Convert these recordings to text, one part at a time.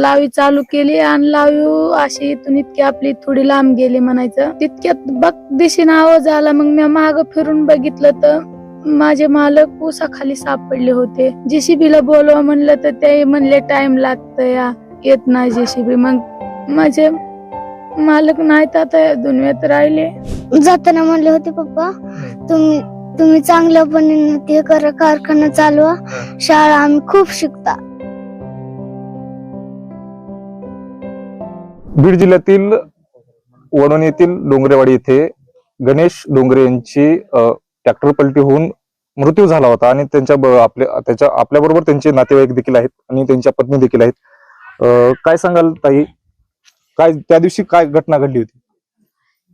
लावी चालू केली आणि लावी अशी इथून इतकी आपली थोडी लांब गेली म्हणायचं. तितक्यात बघ दिशेने आवाज आला. मग मी माग फिरून बघितलं तर माझे मालक उसाखाली सापडले होते. जेसीबीला बोलवा म्हणलं तर ते म्हणले टाइम लागतं या. येत नाही जेसीबी. मग माझे मालक नाहीत आता या दुनियेत राहिले. जाताना म्हणले होते पप्पा तुम्ही तुम्ही चांगल्यापणे ते करा कारखाना चालवा. शाळा आम्ही खूप शिकता. बीड जिल्ह्यातील वडवणी येथील डोंगरेवाडी येथे गणेश डोंगरे यांची ट्रॅक्टर पलटी होऊन मृत्यू झाला होता आणि त्यांच्या आपल्या त्याच्या आपल्या बरोबर त्यांचे नातेवाईक देखील आहेत आणि त्यांच्या पत्नी देखील आहेत. काय सांगाल ताई? काय त्या दिवशी काय घटना घडली होती?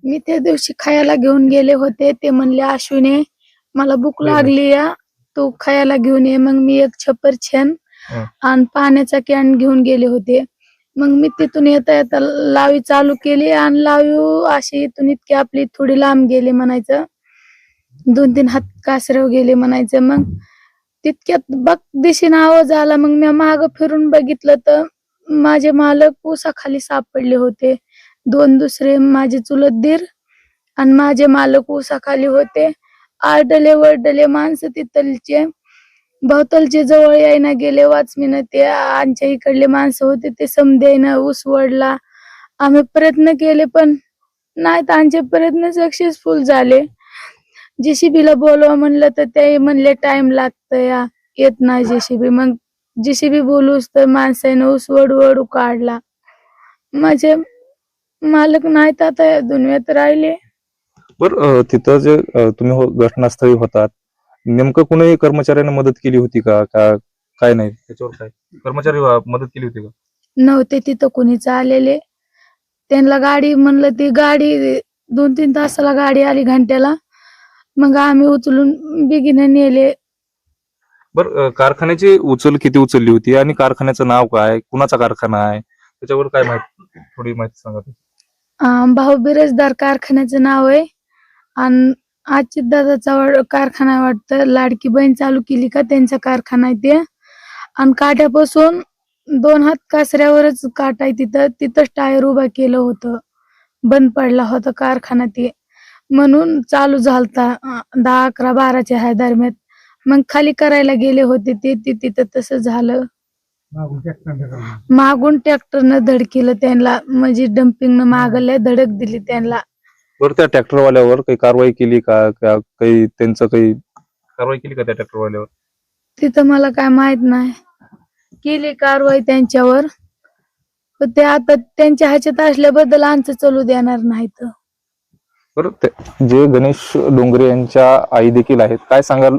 मी त्या दिवशी खायला घेऊन गेले होते. ते म्हणले अश्विने मला भूक. लागली या. तू खायला घेऊन ये. मग मी एक छप्पर छान. आणि पाण्याचा कॅन घेऊन गेले होते. मग मी तिथून येता येता लावी चालू केली आणि लावी अशी इथून इतकी आपली थोडी लांब गेली म्हणायचं. दोन तीन हात कासरव गेले म्हणायचं. मग तितक्यात बघ दिशेने आवाज आला. मग मी माग फिरून बघितलं तर माझे मालक उसाखाली सापडले होते. दोन दुसरे माझे चुलत दीर आणि माझे मालक उसाखाली होते. आरडले वरडले माणसं तिथलचे. भोवतलचे जवळ यायना गेले वाचमीन ते आमच्या इकडले माणसं होते ते समजायना ऊस वडला आम्ही प्रयत्न केले पण नाही तर आमचे प्रयत्न सक्सेसफुल झाले. जेसीबीला बोलवा म्हणलं तर ते म्हणले टाइम लागतं या येत नाही जेसीबी. मग जेसीबी बोलूस तर माणसाने ऊस वडू वडू काढला. माझे मालक नाहीत आता या दुनियेत राहिले. बर तिथं जे तुम्ही हो- घटनास्थळी होतात नेमकं कुणी कर्मचाऱ्याने मदत केली होती का? का काय नाही? त्याच्यावर काय? कर्मचारी मदत केली होती का? नव्हते तिथं कुणीच आलेले. त्यांना गाडी म्हणलं ती गाडी दोन तीन तासाला गाडी आली घंट्याला. मग आम्ही उचलून बिगिने नेले. बर कारखान्याची उचल किती उचलली होती आणि कारखान्याचं नाव काय? कुणाचा कारखाना आहे? त्याच्यावर काय माहिती थोडी माहिती सांगा भाऊ बिरजदार कारखान्याचं नाव आहे. आणि आजची दादाचा कारखाना वाटतं. लाडकी बहीण चालू केली का त्यांचा कारखाना आहे ते. आणि काट्यापासून दोन हात कासऱ्यावरच काट आहे तिथं. तिथंच टायर उभा केलं होतं. बंद पडला होता कारखाना ते. म्हणून चालू झालता. दहा अकरा बाराच्या ह्या दरम्यान. मग खाली करायला गेले होते ते. ते तिथं तसं झालं. मागून ट्रॅक्टरनं धडकिलं त्यांना. म्हणजे डम्पिंगनं मागल्या धडक दिली त्यांना. बरं त्या ट्रॅक्टरवाल्यावर काही कारवाई केली का? का काही त्यांचं काही कारवाई केली का त्या ट्रॅक्टरवाल्यावर? तिथं मला काय माहीत नाही. केली कारवाई त्यांच्यावर. पण ते आता त्यांच्या ह्याच्यात असल्याबद्दल आमचं चालू देणार नाहीत. बरं ते- जे गणेश डोंगरे यांच्या आई देखील आहेत काय सांगाल?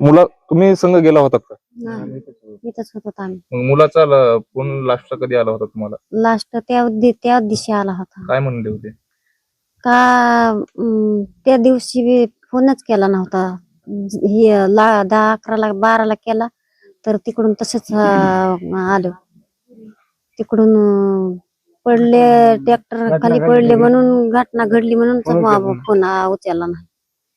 मुला तुम्ही संघ गेला होता का? इथंच होतो आम्ही. मग मुलाचा ल- फोन लास्टचा कधी आला होता तुम्हाला? लास्ट त्या दि- त्या दिवशी आला होता. काय म्हणले होते? का अं, त्या दिवशी बी फोनच केला नव्हता. हे ला दहा अकराला बाराला केला तर तिकडून तसेच अं, आलो. तिकडून अं, पडले ट्रॅक्टर खाली पडले म्हणून घटना घडली म्हणून तर मग फोन? आ- उचलला नाही.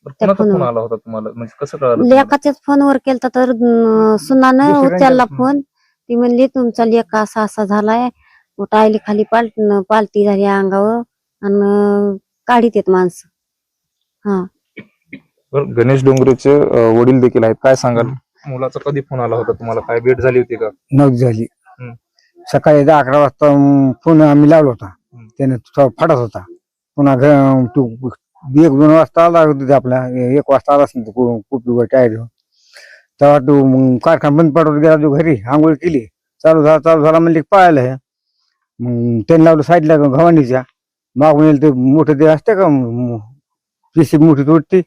बरं, त्या कोणाचा फोन फोनवर. आला होता तुम्हाला? म्हणजे कसं कळालं तुम्हाला? लेकाच्याच फोनवर केलता तर अं, सुनानं उचलला फोन. ती म्हणली तुमचा लेक असा असा झालाय टायली खाली पाल पालती झाली अंगावर. आणि काढीत येत माणसं. हा. बरं, गणेश डोंगरेचे अं, वडील देखील आहेत. काय सांगाल? मुलाचा कधी फोन आला होता तुम्हाला? काय भेट झाली होती का? नऊ झाली. हम्म. सकाळी दहा अकरा वाजता अं, फोन आम्ही लावला होता. हम्म. त्याने थोडा फाटत होता. पुन्हा घ- तू एक दोन वाजता आला होता ते आपला. एक वाजता आला असेल खूप टायर तेव्हा तू मग कारखाना बंद पडत गेला तू घरी आंघोळ केली. चालू झाला चालू झाला म्हणजे पाहायला हे. मग त्यांनी लावलं साईडला गव्हाणीच्या. मागून येईल ते मोठं ते असते का पिशी मोठी तोडती.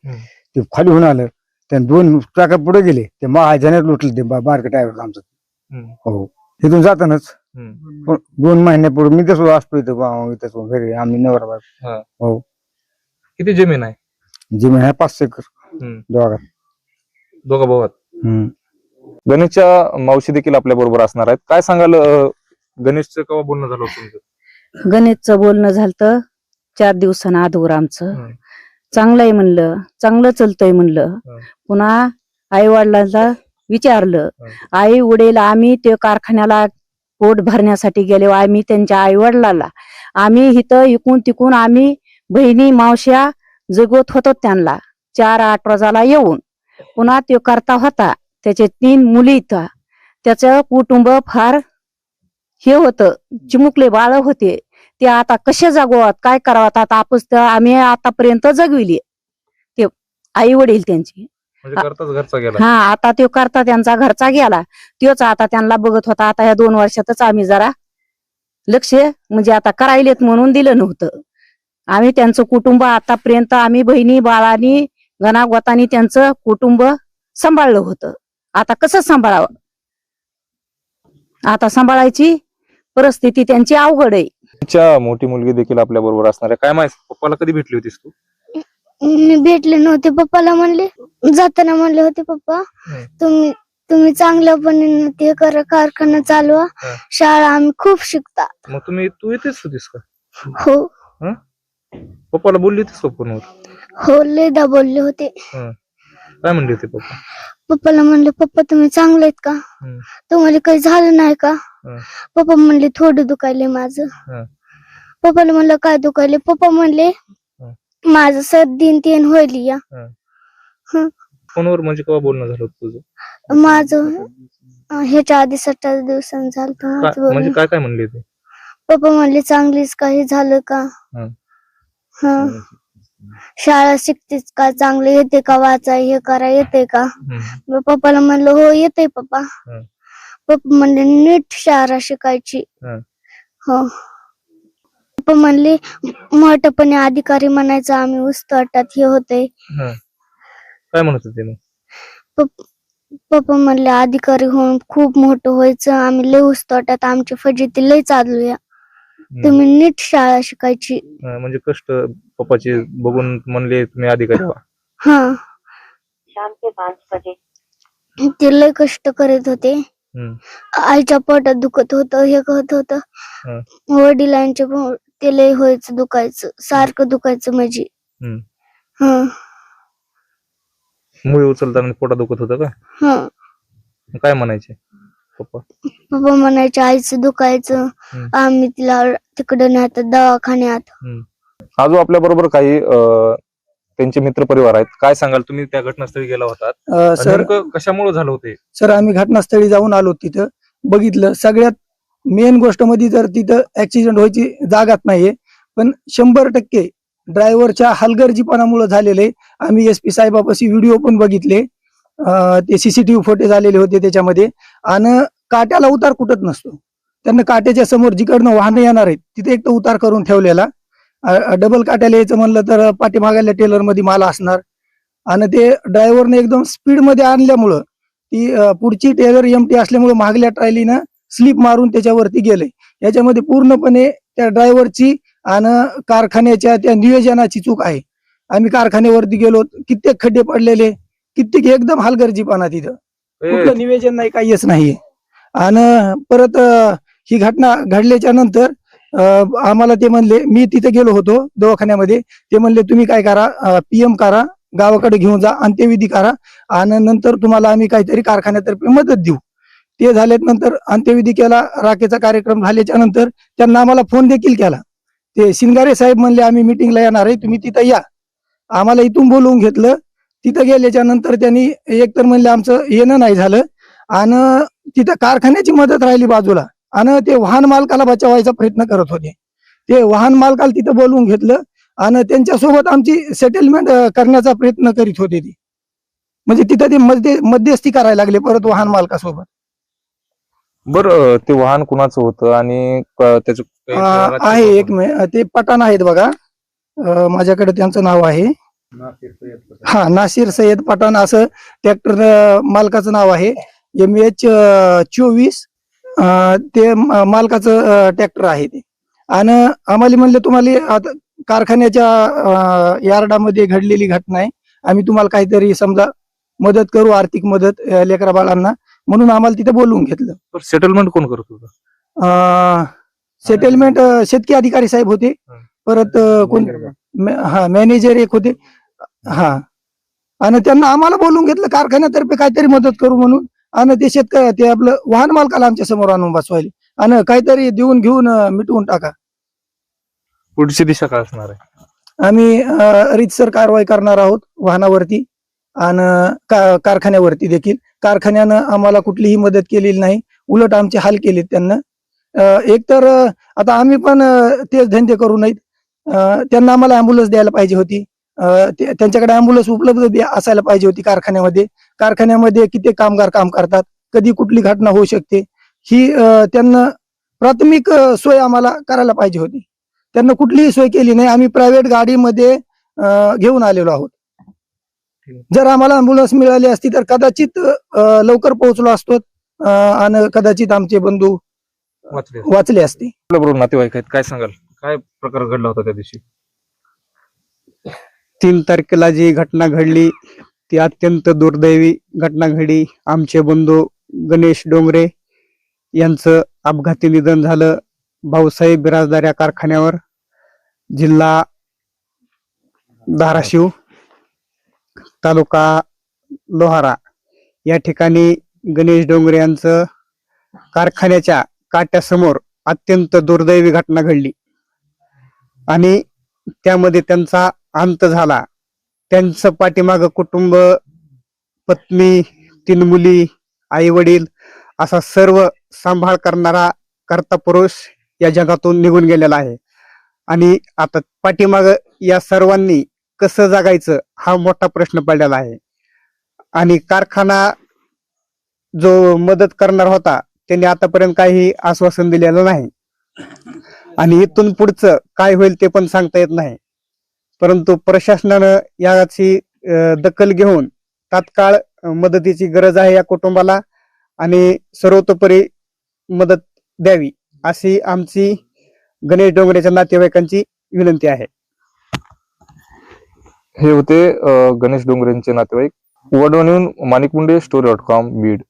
ते खाली होऊन आलं. त्याने दोन टाका पुढे गेले. ते महाजनात लुटलं ते बारकं टायर आमचं. हो. इथून जातानाच. दोन महिन्यापूर्वी मी तसं असतो इथं इथं घरी आम्ही नवरा. हा. किती जमीन आहे? जी महिन्या पाचशे एकर. दोघात दोघा. भावात. गणेशच्या मावशी देखील आपल्या बरोबर असणार आहेत. काय सांगाल गणेशचं केव्हा बोलणं झालं होतं तुमचं? गणेशचं बोलणं झालं चार दिवसानं अगोदर आमचं. चांगलं आहे म्हणलं. चांगलं चलतंय म्हणलं. पुन्हा आई वडिलांना विचारलं. आई उडेल आम्ही ते कारखान्याला पोट भरण्यासाठी गेले आम्ही त्यांच्या आई वडिलाला आम्ही इथं इकून तिकून आम्ही बहिणी मावश्या जगवत होतो त्यांना. चार आठ रोजाला येऊन. पुन्हा तो करता होता. त्याचे तीन मुली इथं. त्याचं कुटुंब फार हे होतं. चिमुकले बाळ होते. ते आता कसे जगवत? काय करावं आता आपस तर आम्ही आतापर्यंत जगविली. ते आई वडील त्यांची हा आता तो करता त्यांचा घरचा गेला. तोच आता त्यांना बघत होता. आता या दोन वर्षातच आम्ही जरा लक्ष म्हणजे आता करायलेत म्हणून दिलं नव्हतं. आम्ही त्यांचं कुटुंब आतापर्यंत आम्ही बहिणी बाळानी गणागोतानी त्यांचं कुटुंब सांभाळलं होतं. आता कसं सांभाळावं? आता सांभाळायची परिस्थिती त्यांची अवघड आहे. तुमच्या मोठी मुलगी देखील आपल्या बरोबर असणार आहे. काय माहिती पप्पाला कधी भेटली होतीस तू? मी भेटले नव्हते पप्पाला म्हणले. जाताना म्हणले होते पप्पा हम्म. तुम्ही तुम्ही चांगल्यापणे ते करा कारखाना चालवा. हा. शाळा आम्ही खूप शिकता. मग तुम्ही तू येतेच होतीस का? हो. पप्पाला बोलली होतीस का फोनवर? हो लेदा बोलले होते. काय म्हणले होते पप्पा? पप्पाला म्हणले पप्पा तुम्ही चांगले आहेत का? हम्म. तुम्हाला काही झालं नाही का. पप्पा म्हणले थोडं दुखायले माझं. पप्पाला म्हणलं काय दुखायले पप्पा म्हणले माझं सर्दी आणि तेन होईल या. फोनवर म्हणजे केव्हा बोलणं झालं होतं तुझं? माझं ह्याच्या आधी सत्तर दिवसांनी झालं काय- म्हणजे. काय काय म्हणले ते? पप्पा म्हणले चांगलीच काही झालं का? हं. हं. शाळा शिकतेच का? चांगलं येते का? वाचाय हे करा येते का? हम्म. मग पप्पाला म्हणलं हो येते पप्पा. हं. पप्पा म्हणले नीट शाळा शिकायची. हं. हो. पप्पा म्हणले मोठपणे अधिकारी म्हणायचं आम्ही उस्तवाटात हे होते हं. काय म्हणत होते मग? पप्पा म्हणले अधिकारी होऊन खूप मोठं व्हायचं आम्ही लय उस्तवाटात आमची फजिती लय चालूया. तुम्ही नीट शाळा शिकायची. हं, म्हणजे कष्ट पप्पाचे बघून म्हणले तुम्ही अधिकारी व्हा. हा. ते लय कष्ट करत होते. आईच्या पोटात दुखत होत हे होत होत. हं. वडिलांचे पो- ते लय व्हायचं दुखायचं सारखं दुखायचं म्हणजे हं. हं. मुळे उचलताना पोटात दुखत होतं का? हं. काय म्हणायचे? पप्पा? पप्पा म्हणायचे आईचं दुखायचं. आम्ही तिला तिकडे नेतात दवाखान्यात. आजो आपल्या बरोबर काही त्यांचे मित्र परिवार आहेत. काय सांगाल तुम्ही? त्या घटनास्थळी गेला होतात अ, सर कशामुळे झालं होते सर आम्ही घटनास्थळी जाऊन आलो तिथं. बघितलं सगळ्यात मेन गोष्टमध्ये जर तिथं ऍक्सिडेंट व्हायची जागाच नाहीये पण शंभर टक्के ड्रायव्हरच्या हलगर्जीपणामुळे झालेले आम्ही एस पी साहेबापाशी व्हिडिओ पण बघितले. ते सीसीटीव्ही फुटेज आलेले होते त्याच्यामध्ये. आणि काट्याला उतार कुठत नसतो. त्यांना काट्याच्या समोर जिकडनं वाहनं येणार आहेत तिथे एक तर उतार करून ठेवलेला. डबल काट्याला यायचं म्हणलं तर पाठीमागाल्या टेलरमध्ये माल असणार. आणि ते ड्रायव्हरने एकदम स्पीडमध्ये आणल्यामुळं ती पुढची टेलर एमटी असल्यामुळे मागल्या ट्रायलीनं स्लिप मारून त्याच्यावरती गेले. याच्यामध्ये पूर्णपणे त्या ड्रायव्हरची आणि कारखान्याच्या त्या नियोजनाची चूक आहे. आम्ही कारखान्यावरती गेलो कित्येक खड्डे पडलेले कित्येक एकदम हलगर्जीपणा तिथं. कुठलं नियोजन नाही काहीच नाहीये. आणि परत ही घटना घडल्याच्या नंतर आम्हाला ते म्हणले मी तिथे गेलो होतो दवाखान्यामध्ये. ते म्हणले तुम्ही काय करा पीएम करा गावाकडे घेऊन जा अंत्यविधी करा. आणि नंतर तुम्हाला आम्ही काहीतरी कारखान्यातर्फे मदत देऊ. ते झाल्यात नंतर अंत्यविधी केला राखेचा कार्यक्रम झाल्याच्यानंतर त्यांना आम्हाला फोन देखील केला. ते शिंगारे साहेब म्हणले आम्ही मिटिंगला येणार आहे तुम्ही तिथं या. आम्हाला इथून बोलवून घेतलं. तिथं गेल्याच्यानंतर त्यांनी एकतर म्हणले आमचं येणं नाही झालं. आणि तिथं कारखान्याची मदत राहिली बाजूला. आणि ते वाहन मालकाला बचावायचा प्रयत्न करत होते. ते वाहन मालकाला तिथं बोलवून घेतलं आणि त्यांच्यासोबत आमची सेटलमेंट करण्याचा प्रयत्न करीत होते ती. म्हणजे तिथं ते मध्ये मध्यस्थी करायला लागले परत वाहन मालकासोबत. बरं ते वाहन कुणाचं होतं आणि त्याचं आहे? एक मे- ते पठाण आहेत बघा. माझ्याकडे त्यांचं नाव आहे. हा नासिर सय्यद पठाण असं ट्रॅक्टर मालकाचं नाव आहे. एम एच चोवीस ते मालकाचं ट्रॅक्टर आहे ते. आणि आम्हाला म्हणले तुम्हाला आता कारखान्याच्या यार्डामध्ये घडलेली घटना आहे. आम्ही तुम्हाला काहीतरी समजा मदत करू आर्थिक मदत लेकरा बाळांना म्हणून आम्हाला तिथे बोलवून घेतलं. सेटलमेंट कोण करत होतं? सेटलमेंट शेतकी अधिकारी साहेब होते. परत कोण? हा मॅनेजर एक होते. हा. आणि त्यांना आम्हाला बोलून घेतलं कारखान्यातर्फे काहीतरी मदत करू म्हणून. आणि ते शेतकरी ते आपलं वाहन मालकाला आमच्यासमोर आणून बसवायले. आणि काहीतरी देऊन घेऊन अं, मिटवून टाका. पुढची दिशा काय असणार आहे? आम्ही अं, रीतसर कारवाई करणार आहोत वाहनावरती आणि का- कारखान्यावरती देखील. कारखान्यानं आम्हाला कुठलीही मदत केलेली नाही. उलट आमचे हाल केलेत त्यांना. अं, एकतर अं, आता आम्ही पण अं, तेच धंदे करू नयेत. अं, त्यांना आम्हाला अँब्युलन्स द्यायला पाहिजे होती. त्यांच्याकडे अँब्युलन्स उपलब्ध द्या- असायला पाहिजे होती कारखान्यामध्ये. कारखान्यामध्ये किती कामगार काम करतात कधी कुठली घटना होऊ शकते ही त्यांना प्राथमिक सोय आम्हाला करायला पाहिजे होती. त्यांना कुठलीही सोय केली नाही आम्ही प्रायव्हेट गाडीमध्ये घेऊन आलेलो आहोत. जर आम्हाला अँब्युलन्स मिळाली असती तर कदाचित लवकर पोहोचलो असतो आणि कदाचित आमचे बंधू वाचले असते. बरोबर नातेवाईक आहेत काय सांगाल? काय प्रकार घडला होता त्या दिवशी? तीन तारखेला जी घटना घडली ती अत्यंत दुर्दैवी घटना घडली. आमचे बंधू गणेश डोंगरे यांचं अपघाती निधन झालं भाऊसाहेब बिराजदार या कारखान्यावर जिल्हा धाराशिव तालुका लोहारा. या ठिकाणी गणेश डोंगरे यांचं कारखान्याच्या काट्यासमोर अत्यंत दुर्दैवी घटना घडली. आणि त्यामध्ये त्यांचा अंत झाला. त्यांचं पाठीमाग कुटुंब पत्नी तीन मुली आई वडील असा सर्व सांभाळ करणारा कर्ता पुरुष या जगातून निघून गेलेला आहे. आणि आता पाठीमाग या सर्वांनी कसं जगायचं हा मोठा प्रश्न पडलेला आहे. आणि कारखाना जो मदत करणार होता त्यांनी आतापर्यंत काही आश्वासन दिलेलं नाही. आणि इथून पुढचं काय होईल ते पण सांगता येत नाही. परंतु प्रशासनानं याची दखल घेऊन तात्काळ मदतीची गरज आहे या कुटुंबाला आणि सर्वतोपरी मदत द्यावी अशी आमची गणेश डोंगरेच्या नातेवाईकांची विनंती आहे. हे होते गणेश डोंगरेंचे नातेवाईक. वडवणीहून Manik Munde story dot com Beed.